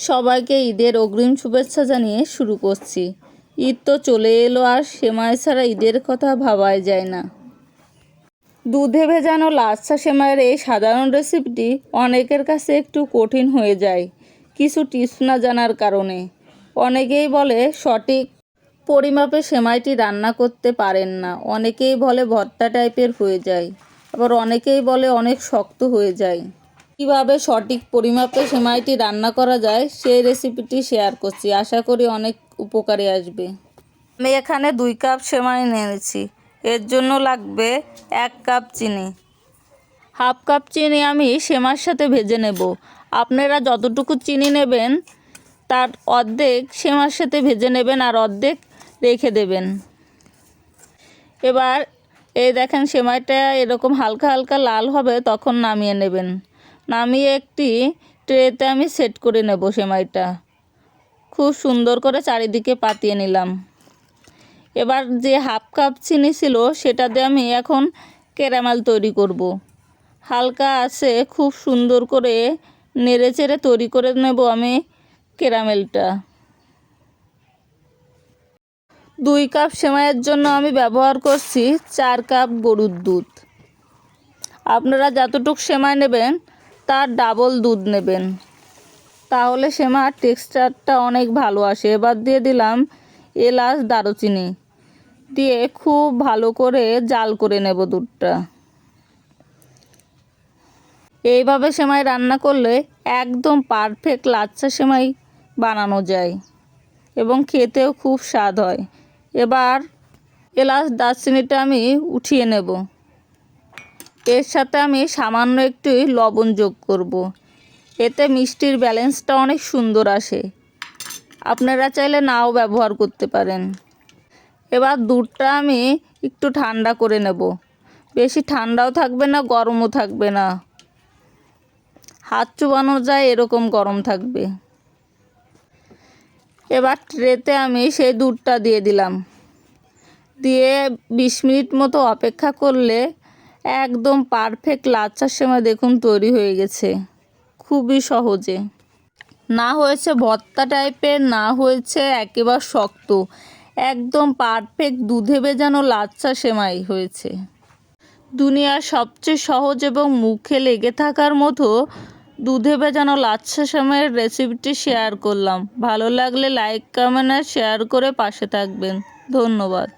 সবাইকে ঈদের অগ্রিম শুভেচ্ছা জানিয়ে শুরু করছি। ঈদ তো চলে এলো আর সেমাই ছাড়া ঈদের কথা ভাবাই যায় না। দুধে ভেজানো লাচ্ছা সেমাইয়ের এই সাধারণ রেসিপিটি অনেকের কাছে একটু কঠিন হয়ে যায়। কিছু টিপস না জানার কারণে। অনেকেই বলে, সঠিক পরিমাপে সেমাইটি রান্না করতে পারেন না। অনেকেই বলে, ভর্তা টাইপের হয়ে যায়। আবার অনেকেই বলে, অনেক শক্ত হয়ে যায়। কীভাবে সঠিক পরিমাপে সেমাইটি রান্না করা যায়, সেই রেসিপিটি শেয়ার করছি। আশা করি অনেক উপকারে আসবে। আমি এখানে দুই কাপ সেমাই নিয়েছি এর জন্য লাগবে এক কাপ চিনি। হাফ কাপ চিনি আমি সেমার সাথে ভেজে নেব। আপনারা যতটুকু চিনি নেবেন, তার অর্ধেক সেমার সাথে ভেজে নেবেন আর অর্ধেক রেখে দেবেন। এবার এই দেখেন, সেমাইটা এরকম হালকা হালকা লাল হবে, তখন নামিয়ে নেবেন। নামিয়ে একটি ট্রেতে আমি সেট করে নেব সেমাইটা। খুব সুন্দর করে চারিদিকে পাতিয়ে নিলাম। এবার যে হাফ কাপ চিনি ছিল, সেটা দিয়ে আমি এখন ক্যারামেল তৈরি করব। হালকা আছে, খুব সুন্দর করে নেড়ে চেড়ে তৈরি করে নেব আমি ক্যারামেলটা। দুই কাপ সেমাইয়ের জন্য আমি ব্যবহার করছি চার কাপ গরুর দুধ। আপনারা যতটুক সেমাই নেবেন তার ডাবল দুধ নেবেন। তাহলে সেমার টেক্সচারটা অনেক ভালো আসে। এবার দিয়ে দিলাম এলাচ দারুচিনি। দিয়ে খুব ভালো করে জাল করে নেব দুধটা। এইভাবে সেমাই রান্না করলে একদম পারফেক্ট লাচ্ছা সেমাই বানানো যায় এবং খেতেও খুব স্বাদ হয়। এবার এলাচ দারচিনিটা আমি উঠিয়ে নেব। এর সাথে আমি সামান্য একটু লবণ যোগ করব। এতে মিষ্টির ব্যালেন্সটা অনেক সুন্দর আসে। আপনারা চাইলে নাও ব্যবহার করতে পারেন। এবার দুধটা আমি একটু ঠান্ডা করে নেব। বেশি ঠান্ডাও থাকবে না, গরমও থাকবে না। হাত চুবানো যায় এরকম গরম থাকবে। এবার ট্রেতে আমি সেই দুধটা দিয়ে দিলাম। দিয়ে বিশ মিনিট মতো অপেক্ষা করলে একদম পারফেক্ট লাচ্চার সময় দেখুন তৈরি হয়ে গেছে। খুবই সহজে। না হয়েছে ভর্তা টাইপের না হয়েছে একেবারে শক্ত। একদম পারফেক্ট দুধে ভেজানো লাচ্চা সেমাই হয়েছে। দুনিয়ার সবচেয়ে সহজ এবং মুখে লেগে থাকার মতো দুধে ভেজানো লাচ্ছা সেমাইয়ের রেসিপিটি শেয়ার করলাম। ভালো লাগলে লাইক কমেন্ট আর শেয়ার করে পাশে থাকবেন। ধন্যবাদ।